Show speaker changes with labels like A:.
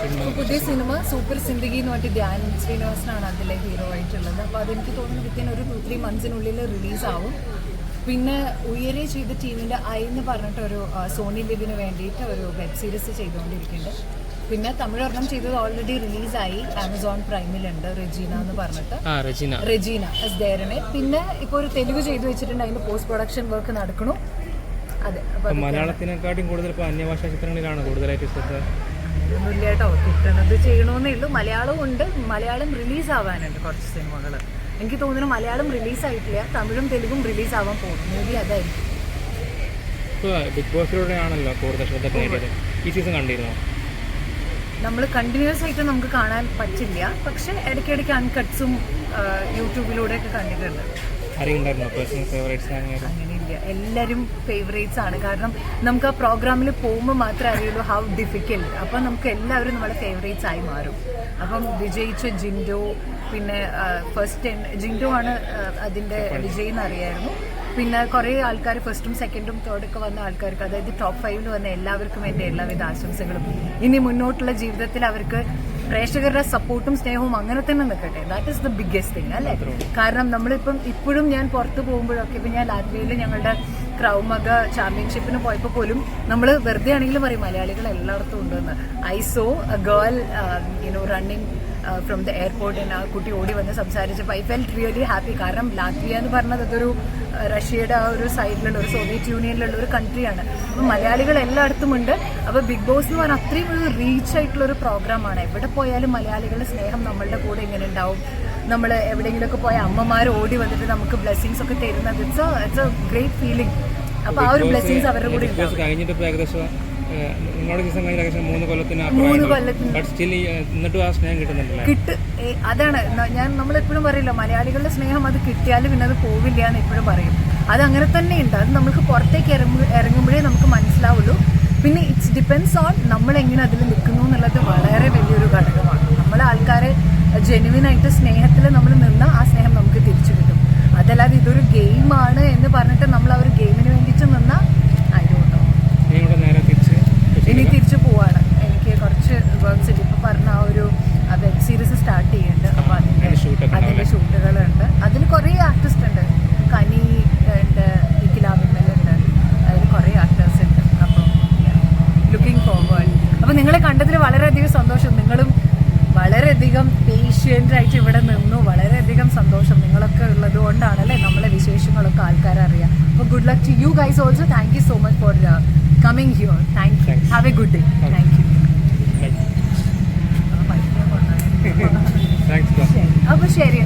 A: പുതിയ cinema super Zindagi എന്ന് പറഞ്ഞിട്ട് ധ്യാൻ ശ്രീനിവാസനാണ് അതിലെ ഹീറോ ആയിട്ടുള്ളത്. അപ്പോൾ അതെനിക്ക് തോന്നുന്നു വിത്തിൻ ഒരു ടു ത്രീ മന്ത്സിനുള്ളിൽ റിലീസാവും പിന്നെ ഉയരെ ചെയ്ത ടീമിന്റെ ഐ എന്ന് പറഞ്ഞിട്ടൊരു സോണി ലിവിന് വേണ്ടിയിട്ട് ഒരു വെബ് സീരീസ് ചെയ്തുകൊണ്ടിരിക്കുന്നുണ്ട്. പിന്നെ തമിഴ് ഒരെണ്ണം ചെയ്തത് ഓൾറെഡി റിലീസായി ആമസോൺ പ്രൈമിലുണ്ട് റെജീന എന്ന് പറഞ്ഞിട്ട്.
B: റെജിന.
A: ദേരനെ പിന്നെ ഇപ്പോൾ ഒരു തെലുങ്ക് ചെയ്തു വെച്ചിട്ടുണ്ട് അതിന്റെ പോസ്റ്റ് പ്രൊഡക്ഷൻ വർക്ക് നടക്കണു അതെ
B: മലയാളത്തിനെക്കാട്ടും കൂടുതൽ ഇപ്പോൾ അന്യഭാഷാ ചിത്രങ്ങളിലാണ് കൂടുതലായിട്ട് ശ്രദ്ധ
A: ഒന്നുമില്ല കേട്ടോ. കിട്ടണത് ചെയ്യണമെന്നേ ഉള്ളൂ. മലയാളവും ഉണ്ട്. മലയാളം റിലീസ് ആവാനുണ്ട് കുറച്ച് സിനിമകൾ എനിക്ക് തോന്നുന്നു മലയാളം റിലീസ് ആയിട്ടില്ല. തമിഴും തെലുങ്കും റിലീസ് ആവാൻ പോകും. മൂവി അതായിരിക്കും.
B: ബിഗ് ബോസിലൂടെയാണല്ലോ കൂടുതൽ ശ്രദ്ധ നേടിയത് ഈ സീസൺ കണ്ടിരുന്നോ?
A: നമ്മൾ കണ്ടിന്യൂസ് ആയിട്ട് നമുക്ക് കാണാൻ പറ്റില്ല. പക്ഷെ ഇടയ്ക്കിടയ്ക്ക് അൺകട്ട്സും യൂട്യൂബിലൂടെയൊക്കെ കണ്ടിട്ടുണ്ട്.
B: പേഴ്സണൽ ഫേവറേറ്റ്സ് ആണെങ്കിലും.
A: അങ്ങനെയില്ല. എല്ലാവരും ഫേവറേറ്റ്സ് ആണ്. കാരണം നമുക്ക് ആ പ്രോഗ്രാമിൽ പോകുമ്പോൾ മാത്രമേ അറിയുള്ളൂ ഹൗ ഡിഫിക്കൽട്ട് അപ്പം നമുക്ക് എല്ലാവരും നമ്മളെ ഫേവറേറ്റ്സ് ആയി മാറും. അപ്പം വിജയിച്ച ജിൻഡോ പിന്നെ ഫസ്റ്റ് ജിൻഡോ ആണ് അതിന്റെ അതിന്റെ വിജയ് എന്നറിയായിരുന്നു പിന്നെ കുറേ ആൾക്കാർ ഫസ്റ്റും സെക്കൻഡും തേർഡൊക്കെ വന്ന ആൾക്കാർക്ക് അതായത് ടോപ്പ് ഫൈവിൽ വന്ന എല്ലാവർക്കും എന്റെ എല്ലാവിധ ആശംസകളും. ഇനി മുന്നോട്ടുള്ള ജീവിതത്തിൽ അവർക്ക് പ്രേക്ഷകരുടെ സപ്പോർട്ടും സ്നേഹവും അങ്ങനെ തന്നെ നിൽക്കട്ടെ. That is the biggest thing അല്ലേ? കാരണം നമ്മളിപ്പം ഇപ്പോഴും ഞാൻ പുറത്ത് പോകുമ്പോഴൊക്കെ ഇപ്പം ഞാൻ ലാറ്റ്വിയയിൽ ഞങ്ങളുടെ ക്രൗമക ചാമ്പ്യൻഷിപ്പിന് പോയപ്പോൾ പോലും നമ്മൾ വെറുതെ ആണെങ്കിലും പറയും മലയാളികൾ എല്ലായിടത്തും ഉണ്ടെന്ന്. I saw a girl you know running from the airport ആ കുട്ടി ഓടി വന്ന് സംസാരിച്ചപ്പോൾ ഐ ഫെൽറ്റ് റിയലി ഹാപ്പി കാരണം ലാത്വിയ എന്ന് പറഞ്ഞത് അതൊരു റഷ്യയുടെ ആ ഒരു സൈഡിലുള്ള ഒരു സോവിയറ്റ് യൂണിയനിലുള്ള ഒരു കൺട്രിയാണ് അപ്പോൾ മലയാളികൾ എല്ലായിടത്തും ഉണ്ട്. അപ്പോൾ ബിഗ് ബോസ് എന്ന് പറഞ്ഞാൽ അത്രയും ഒരു റീച്ച് ആയിട്ടുള്ള ഒരു പ്രോഗ്രാമാണ് എവിടെ പോയാലും മലയാളികളുടെ സ്നേഹം നമ്മളുടെ കൂടെ ഇങ്ങനെ ഉണ്ടാവും. നമ്മൾ എവിടെയെങ്കിലുമൊക്കെ പോയ അമ്മമാർ ഓടി വന്നിട്ട് നമുക്ക് ബ്ലെസ്സിങ്സ് ഒക്കെ തരുന്നത്. It's it's a great feeling അപ്പോൾ ആ ഒരു ബ്ലെസ്സിങ്സ് അവരുടെ കൂടെ
B: കഴിഞ്ഞിട്ട് ഏകദേശം നിങ്ങളുടെ സീസൺ കഴിഞ്ഞ ഏകദേശം മൂന്ന് കൊല്ലത്തിന്
A: മൂന്ന് കൊല്ലത്തിന്.
B: ബട്ട് സ്റ്റിൽ എന്നിട്ടും ആ സ്നേഹം കിട്ടുന്നുണ്ടല്ലേ?
A: കിട്ട് അതാണ്. ഞാൻ ഞാൻ നമ്മളെപ്പോഴും പറയില്ല മലയാളികളുടെ സ്നേഹം അത് കിട്ടിയാലും പിന്നെ അത് പോവില്ല എന്ന് എപ്പോഴും പറയും. അത് അങ്ങനെ തന്നെ ഉണ്ട് അത് നമുക്ക് പുറത്തേക്ക് ഇറങ്ങുമ്പോഴേ നമുക്ക് മനസ്സിലാവുള്ളൂ. പിന്നെ ഇറ്റ്സ് ഡിപ്പെൻസ് ഓൺ നമ്മൾ എങ്ങനെ അതിൽ നിൽക്കുന്നു എന്നുള്ളത് വളരെ വലിയൊരു ഘടകമാണ്. നമ്മൾ ആൾക്കാരെ ജെനുവിനായിട്ട് സ്നേഹത്തിൽ നമ്മൾ നിന്ന് ആ സ്നേഹം നമുക്ക് തിരിച്ചു കിട്ടും അതല്ലാതെ ഇതൊരു ഗെയിമാണ് എന്ന് പറഞ്ഞിട്ട് നമ്മൾ ആ ഒരു ഗെയിമിന് വേണ്ടിയിട്ട് നിന്ന ആയതുകൊണ്ടോ
B: ഇനി ഇവിടെ നേരെ തിരിച്ച്
A: ഇനി തിരിച്ചു പോവാണ് എനിക്ക് കുറച്ച് വർക്ക്സ് ഉണ്ട് ഇപ്പൊ പറഞ്ഞ ആ ഒരു വെബ് സീരീസ് സ്റ്റാർട്ട് ചെയ്യുന്നുണ്ട് അപ്പൊ അതിന്റെ
B: അതിന്റെ shoot ഒക്കെ
A: അതിന്റെ ഷൂട്ടുകളുണ്ട് അതിൽ കുറേ ആർട്ടിസ്റ്റ് ഉണ്ട് കനി ഉണ്ട് നിഖില വിമൽ ഉണ്ട് അതിൽ കുറേ ആക്ടേഴ്സ് ഉണ്ട് അപ്പം ലുക്കിംഗ് ഫോർവേഡ് അപ്പൊ നിങ്ങളെ കണ്ടതിൽ വളരെയധികം സന്തോഷം. നിങ്ങളും വളരെയധികം പേഷ്യന്റ് ആയിട്ട് ഇവിടെ നിന്നു. വളരെയധികം സന്തോഷം. നിങ്ങളൊക്കെ ഉള്ളത് കൊണ്ടാണല്ലേ നമ്മളെ വിശേഷങ്ങളൊക്കെ ആൾക്കാരറിയാം അപ്പോൾ good luck to you guys also thank you so much for coming here thank you have a good day thank you
B: അപ്പൊ
A: ശരി